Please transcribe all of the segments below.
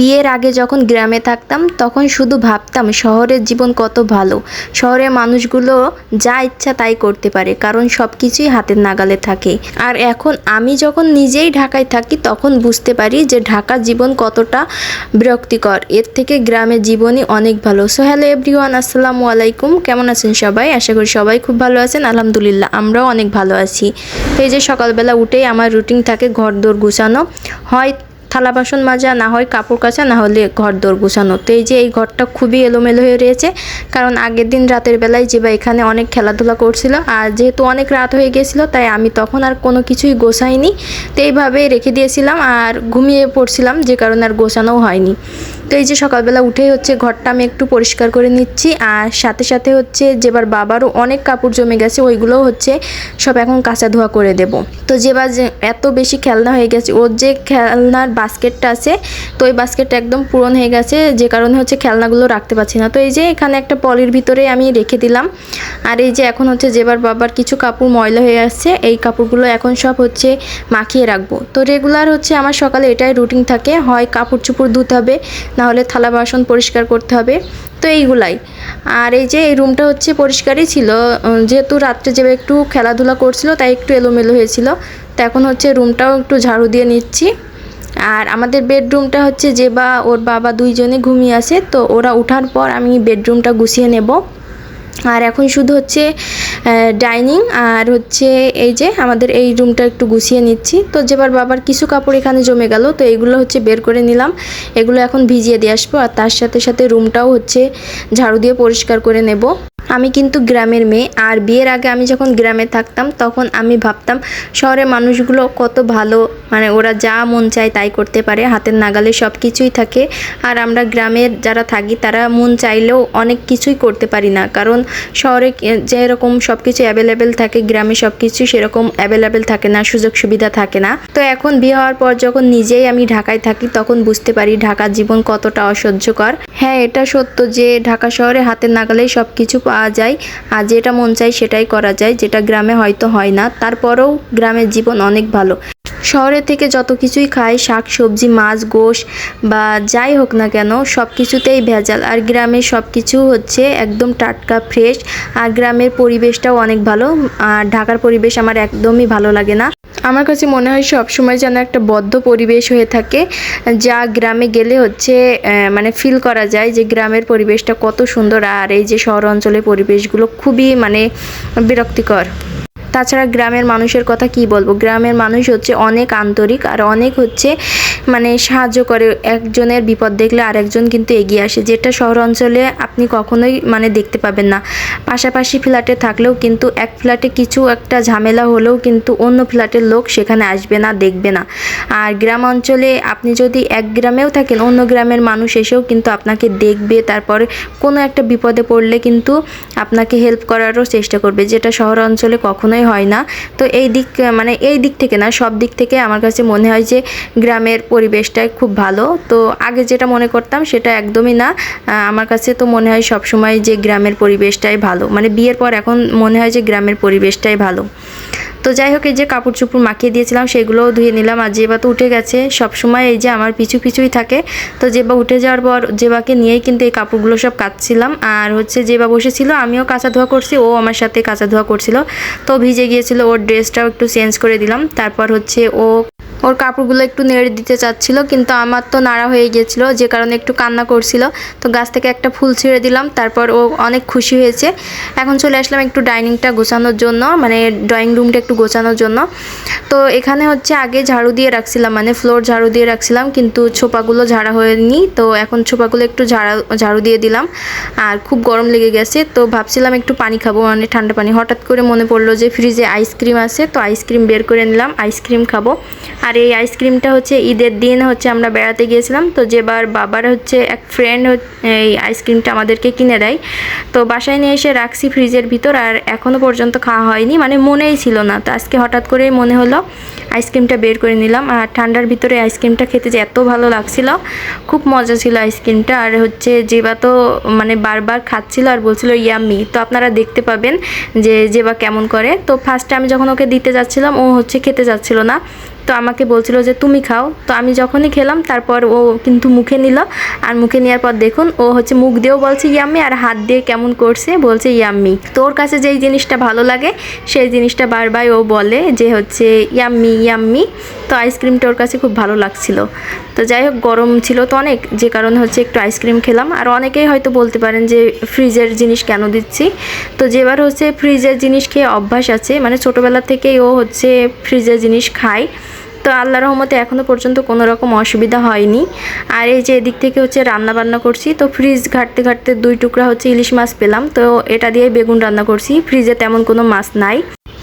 বিয়ের আগে যখন গ্রামে থাকতাম, তখন শুধু ভাবতাম শহরের জীবন কত ভালো। শহরের মানুষগুলো যা ইচ্ছা তাই করতে পারে, কারণ সব কিছুই হাতের নাগালে থাকে। আর এখন আমি যখন নিজেই ঢাকায় থাকি, তখন বুঝতে পারি যে ঢাকার জীবন কতটা বিরক্তিকর। এর থেকে গ্রামের জীবনই অনেক ভালো। সো হ্যালো এভরিওয়ান আসসালামু আলাইকুম। কেমন আছেন সবাই? আশা করি সবাই খুব ভালো আছেন। আলহামদুলিল্লাহ, আমরাও অনেক ভালো আছি। এই যে সকালবেলা উঠেই আমার রুটিন থাকে ঘর দোর গুছানো। হয় থালা বাসন মাজা, না হয় কাপড় কাচা, না হলে ঘর দোর গুছানো। তো এই যে এই ঘরটা খুবই এলোমেলো হয়ে রয়েছে, কারণ আগের দিন রাতের বেলায় যে বা এখানে অনেক খেলাধুলা করছিল, আর যেহেতু অনেক রাত হয়ে গেছিল, তাই আমি তখন আর কোনো কিছুই গোছাইনি। তো এইভাবেই রেখে দিয়েছিলাম, আর ঘুমিয়ে পড়ছিলাম, যে কারণে আর গোছানোও হয়নি। তো এই যে সকালবেলা উঠেই হচ্ছে ঘরটা আমি একটু পরিষ্কার করে নিচ্ছি, আর সাথে সাথে হচ্ছে যেবার বাবারও অনেক কাপড় জমে গেছে, ওইগুলোও হচ্ছে সব এখন কাঁচা ধোয়া করে দেব। তো যেবার এত বেশি খেলনা হয়ে গেছে, ওর যে খেলনার বাস্কেটটা আছে, তো ওই বাস্কেটটা একদম পূরণ হয়ে গেছে, যে কারণে হচ্ছে খেলনাগুলো রাখতে পারছি না। তো এই যে এখানে একটা পলির ভিতরে আমি রেখে দিলাম, আর এই যে এখন হচ্ছে যেবার বাবার কিছু কাপড় ময়লা হয়ে আসছে, এই কাপড়গুলো এখন সব হচ্ছে মাখিয়ে রাখব। তো রেগুলার হচ্ছে আমার সকালে এটাই রুটিন থাকে, হয় কাপড় চুপড় ধুতে হবে না হলে থালা বাসন পরিষ্কার করতে হবে। তো এইগুলাই। আর এই যে এই রুমটা হচ্ছে পরিষ্কারই ছিল। যেহেতু রাত্রে যে একটু খেলাধুলা করছিল, তাই একটু এলোমেলো হয়েছিল। তো এখন হচ্ছে রুমটাও একটু ঝাড়ু দিয়ে নিচ্ছি। আর আমাদের বেডরুমটা হচ্ছে যে বা ওর বাবা দুইজনে ঘুমিয়ে আছে, তো ওরা ওঠার পর আমি বেডরুমটা গুছিয়ে নেব। আর এখন শুধু হচ্ছে ডাইনিং আর হচ্ছে এই যে আমাদের এই রুমটা একটু গুছিয়ে নিচ্ছি। তো যেবার বাবার কিছু কাপড় এখানে জমে গেল, তো এগুলো হচ্ছে বের করে নিলাম। এগুলো এখন ভিজিয়ে দিয়ে আসব আর তার সাথে সাথে রুমটাও হচ্ছে ঝাড়ু দিয়ে পরিষ্কার করে নেব। আমি কিন্তু গ্রামের মেয়ে। আর বিয়ের আগে আমি যখন গ্রামে থাকতাম, তখন আমি ভাবতাম, শহরের মানুষগুলো কত ভালো। মানে ওরা যা মন চায় তাই করতে পারে, হাতের নাগালে সব কিছুই থাকে। আর আমরা গ্রামের যারা থাকি, তারা মন চাইলেও অনেক কিছুই করতে পারি না। কারণ শহরে যেরকম সব কিছু অ্যাভেলেবেল থাকে, গ্রামে সব কিছু সেরকম অ্যাভেলেবেল থাকে না, সুযোগ সুবিধা থাকে না। তো এখন বিয়ে হওয়ার পর যখন নিজেই আমি ঢাকায় থাকি, তখন বুঝতে পারি ঢাকার জীবন কতটা অসহ্যকর। হ্যাঁ এটা সত্য যে ঢাকা শহরে হাতের নাগালেই সব কিছু পাওয়া যায় আর যেটা মন চাই সেটাই করা যায়, যেটা গ্রামে হয়তো হয় না। তারপরেও গ্রামের জীবন অনেক ভালো। শহরের থেকে যত কিছুই খাই শাক, সবজি, মাছ, গোশ বা যাই হোক না কেন সব কিছুতেই ভেজাল। আর গ্রামে সব কিছু হচ্ছে একদম টাটকা ফ্রেশ আর গ্রামের পরিবেশটাও অনেক ভালো। আর ঢাকার পরিবেশ আমার একদমই ভালো লাগে না। আমার কাছে মনে হয় সবসময় যেন একটা বদ্ধ পরিবেশ হয়ে থাকে, যা গ্রামে গেলে হচ্ছে মানে ফিল করা যায় যে গ্রামের পরিবেশটা কত সুন্দর আর এই যে শহর অঞ্চলের পরিবেশগুলো খুবই মানে বিরক্তিকর। তাছাড়া গ্রামের মানুষের কথা কি বলব? গ্রামের মানুষ হচ্ছে অনেক আন্তরিক আর অনেক হচ্ছে মানে সাহায্য করে। একজনের বিপদ দেখলে আরেকজন কিন্তু এগিয়ে আসে। যেটা শহর অঞ্চলে আপনি কখনোই মানে দেখতে পাবেন না। পাশাপাশি ফ্ল্যাটে থাকলেও কিন্তু এক ফ্ল্যাটে কিছু একটা ঝামেলা হলেও কিন্তু অন্য ফ্ল্যাটের লোক সেখানে আসবে না, দেখবে না। আর গ্রাম অঞ্চলে আপনি যদি এক গ্রামেও থাকেন, অন্য গ্রামের মানুষ এসেও কিন্তু আপনাকে দেখবে। তারপরে কোনো একটা বিপদে পড়লে কিন্তু আপনাকে হেল্প করারও চেষ্টা করবে। যেটা শহর অঞ্চলে কখনোই হয় না। তো এই দিক মানে এই দিক থেকে না, সব দিক থেকে আমার কাছে মনে হয় যে গ্রামের পরিবেশটাই খুব ভালো। তো আগে যেটা মনে করতাম সেটা একদমই না। আমার কাছে তো মনে হয় সবসময় যে গ্রামের পরিবেশটাই ভালো। মানে বিয়ের পর এখন মনে হয় যে গ্রামের পরিবেশটাই ভালো। তো যাই হোক, এই যে কাপড় চোপড় মাখিয়ে দিয়েছিলাম, সেগুলোও ধুয়ে নিলাম। আর জেবা তো উঠে গেছে সব সময় এই যে আমার পিছু পিছুই থাকে। তো জেবা উঠে যাওয়ার পর জেবাকে নিয়েই কিন্তু এই কাপড়গুলো সব কাচ্ছিলাম। আর হচ্ছে জেবা বসেছিল, আমিও কাঁচা ধোয়া করছি, ও আমার সাথে কাঁচা ধোয়া করছিল। তো ভিজে গিয়েছিল, ওর ড্রেসটাও একটু চেঞ্জ করে দিলাম। তারপর হচ্ছে ও ওর কাপড়গুলো একটু নেড়ে দিতে চাচ্ছিল, কিন্তু আমার তো নাড়া হয়ে গিয়েছিল, যে কারণে একটু কান্না করছিল। তো গাছ থেকে একটা ফুল ছিঁড়ে দিলাম, তারপর ও অনেক খুশি হয়েছে। এখন চলে আসলাম একটু ডাইনিংটা গোছানোর জন্য মানে ড্রয়িং রুমটা একটু গোছানোর জন্য। তো এখানে হচ্ছে আগে ঝাড়ু দিয়ে রাখছিলাম মানে ফ্লোর ঝাড়ু দিয়ে রাখছিলাম, কিন্তু ছোপাগুলো ঝাড়া হয়নি। তো এখন ছোপাগুলো একটু ঝাড়া, ঝাড়ু দিয়ে দিলাম। আর খুব গরম লেগে গেছে, তো ভাবছিলাম একটু পানি খাব মানে ঠান্ডা পানি। হঠাৎ করে মনে পড়ল যে ফ্রিজে আইসক্রিম আছে, তো আইসক্রিম বের করে নিলাম, আইসক্রিম খাব। আর এই আইসক্রিমটা হচ্ছে ঈদের দিন হচ্ছে আমরা বেড়াতে গিয়েছিলাম। তো যেবার বাবার হচ্ছে এক ফ্রেন্ড এই আইসক্রিমটা আমাদেরকে কিনে দেয়। তো বাসায় নিয়ে এসে রাখছি ফ্রিজের ভিতর আর এখনও পর্যন্ত খাওয়া হয়নি। মানে মনেই ছিল না। তো আজকে হঠাৎ করেই মনে হলো আইসক্রিমটা বের করে নিলাম। আর ঠান্ডার ভিতরে আইসক্রিমটা খেতে যে এত ভালো লাগছিল, খুব মজা ছিল আইসক্রিমটা। আর হচ্ছে জেবা তো মানে বারবার খাচ্ছিল আর বলছিল ইয়াম্মি তো আপনারা দেখতে পাবেন যে জেবা কেমন করে। তো ফার্স্টে আমি যখন ওকে দিতে যাচ্ছিলাম, ও হচ্ছে খেতে যাচ্ছিল না। তো আমাকে বলছিল যে, তুমি খাও। তো আমি যখনই খেলাম, তারপর ও কিন্তু মুখে নিল। আর মুখে নেওয়ার পর দেখুন, ও হচ্ছে মুখ দিয়েও বলছে, ইয়াম্মি। আর হাত দিয়ে কেমন করছে, বলছে, ইয়াম্মি। তোর কাছে যেই জিনিসটা ভালো লাগে, সেই জিনিসটা বারবার ও বলে যে হচ্ছে, ইয়াম্মি ইয়াম্মি। তো আইসক্রিমটা ওর কাছে খুব ভালো লাগছিল। তো যাই হোক, গরম ছিল তো অনেক, যে কারণে হচ্ছে একটু আইসক্রিম খেলাম। আর অনেকেই হয়তো বলতে পারেন যে, ফ্রিজের জিনিস কেন দিচ্ছি? তো যেবার হচ্ছে ফ্রিজের জিনিস খেয়ে অভ্যাস আছে মানে ছোটোবেলা থেকেই ও হচ্ছে ফ্রিজের জিনিস খায়। তো আল্লাহ রহমতে এখনও পর্যন্ত কোনো রকম অসুবিধা হয়নি। আর এই যে এদিক থেকে হচ্ছে রান্না বান্না করছি, তো ফ্রিজ ঘাটতে ঘাটতে দুই টুকরা হচ্ছে ইলিশ মাছ পেলাম। তো এটা দিয়ে বেগুন রান্না করছি ফ্রিজে তেমন কোনো মাছ নাই।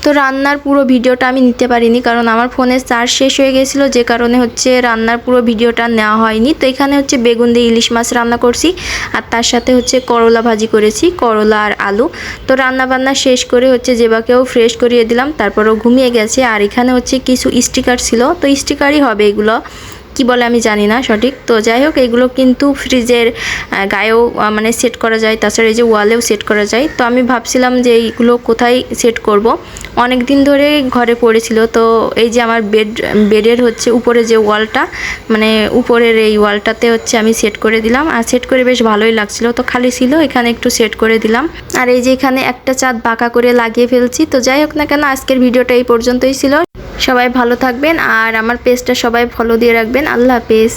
তো রান্নার পুরো ভিডিওটা আমি নিতে পারিনি, কারণ আমার ফোনের চার্জ শেষ হয়ে গেছিল, যে কারণে হচ্ছে রান্নার পুরো ভিডিওটা নেওয়া হয়নি। তো এখানে হচ্ছে বেগুন দিয়ে ইলিশ মাছ রান্না করছি, আর তার সাথে হচ্ছে করলা ভাজি করেছি, করলা আর আলু। তো রান্না বান্না শেষ করে হচ্ছে জেবাকেও ফ্রেশ করিয়ে দিলাম, তারপরও ঘুমিয়ে গেছে, আর এখানে হচ্ছে কিছু স্টিকার ছিল, তো স্টিকারই হবে এগুলো। কি বলে আমি জানি না সঠিক। তো যাই হোক, এগুলো কিন্তু ফ্রিজের গায়েও মানে সেট করা যায়, তাছাড়া এই যে ওয়ালেও সেট করা যায়। তো আমি ভাবছিলাম যে এইগুলো কোথায় সেট করব? অনেক দিন ধরে ঘরে পড়েছিল, তো এই যে আমার বেড বেডের হচ্ছে উপরে যে ওয়ালটা মানে উপরের এই ওয়ালটাতে হচ্ছে আমি সেট করে দিলাম। আর সেট করে বেশ ভালোই লাগছিল, তো খালি ছিল, এখানে একটু সেট করে দিলাম। আর এই যে এখানে একটা চাঁদ বাঁকা করে লাগিয়ে ফেলছি, তো যাই হোক না কেন, আজকের ভিডিওটা এই পর্যন্তই ছিল। সবাই ভালো থাকবেন আর আমার পেজটা সবাই ফলো দিয়ে রাখবেন। আল্লাহ হাফেজ।